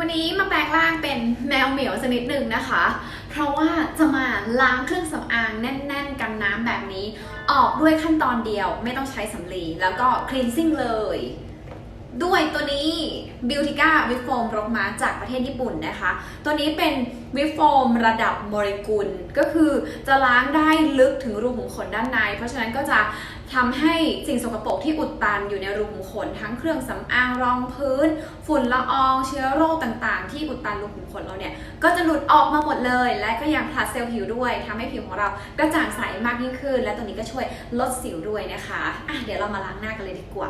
วันนี้มาแปลงร่างเป็นแมวเหมียวสักนิดหนึ่งนะคะ เพราะว่าจะมาล้างเครื่องสำอางแน่น ๆ กันน้ำแบบนี้ ออกด้วยขั้นตอนเดียวไม่ต้องใช้สำลีแล้วก็คลีนซิ่งเลย ด้วยตัวนี้ Beautica w i f Foam รกมาจากประเทศญี่ปุ่นนะคะ ตัวนี้เป็นวิฟโฟมระดับโมเลกุล ก็คือจะล้างได้ลึกถึงรูขุมขนด้านใน เพราะฉะนั้นก็จะทำให้สิ่งสกปรกที่อุดตันอยู่ในรูขุมขน ทั้งเครื่องสำอางรองพื้น ฝุ่นละอองเชื้อโรคต่างๆ ที่อุดตันรูขุมขนเราเนี่ย ก็จะหลุดออกมาหมดเลย และก็ยังผลัดเซลล์ผิวด้วยทำให้ผิวของเรากระจ่างใสมากยิ่งขึ้น และตัวนี้ก็ช่วยลดสิวด้วยนะคะะเดี๋ยวเรามาล้างหน้ากันเลยดีกว่า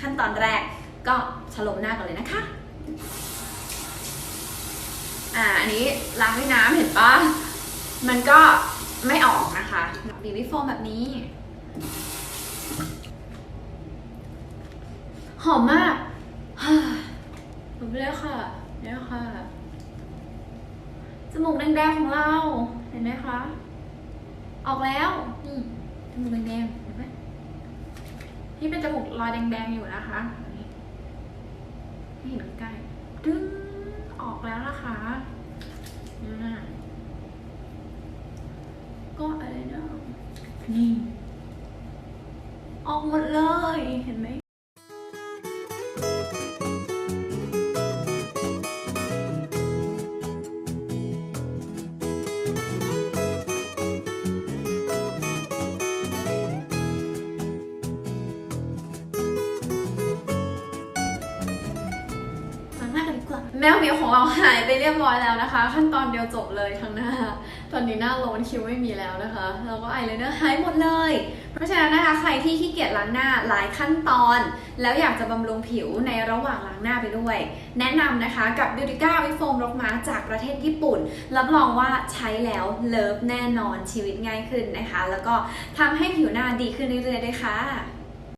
ขั้นตอนแรก ก็ชโลมหน้ากันเลยนะคะ อ่า อันนี้ล้างด้วยน้ำเห็นปะมันก็ไม่ออกนะคะบีวิโฟมแบบนี้ หอมมากฮ่าหมดไปแล้ค่ะเนี่ยค่ะ จมูกแดงๆของเรา เห็นไหมคะ ออกแล้ว นี่ จมูกแดงๆเห็นไหมที่เป็นจมูกรอยแดงๆอยู่นะคะ นี่ให้เห็นใกล้ดึงออกแล้วนะคะอ่าก็อะไรนะนี่ ออกหมดเลย เห็นไหม แมวเหมียวของเราหายไปเรียบร้อยแล้วนะคะ ขั้นตอนเดียวจบเลยทั้งหน้า ตอนนี้หน้าโลนคิ้วไม่มีแล้วนะคะแล้วก็ไอเลยเนอร์หายหมดเลย เพราะฉะนั้นนะคะใครที่ขี้เกียจล้างหน้าหลายขั้นตอน แล้วอยากจะบำรุงผิวในระหว่างล้างหน้าไปด้วย แนะนำนะคะกับ Beautica w i f o a m รกมาจากประเทศญี่ปุ่น รับรองว่าใช้แล้วเลิฟแน่นอนชีวิตง่ายขึ้นนะคะ แล้วก็ทำให้ผิวหน้าดีขึ้นเรื่อยๆด้วยค่ะ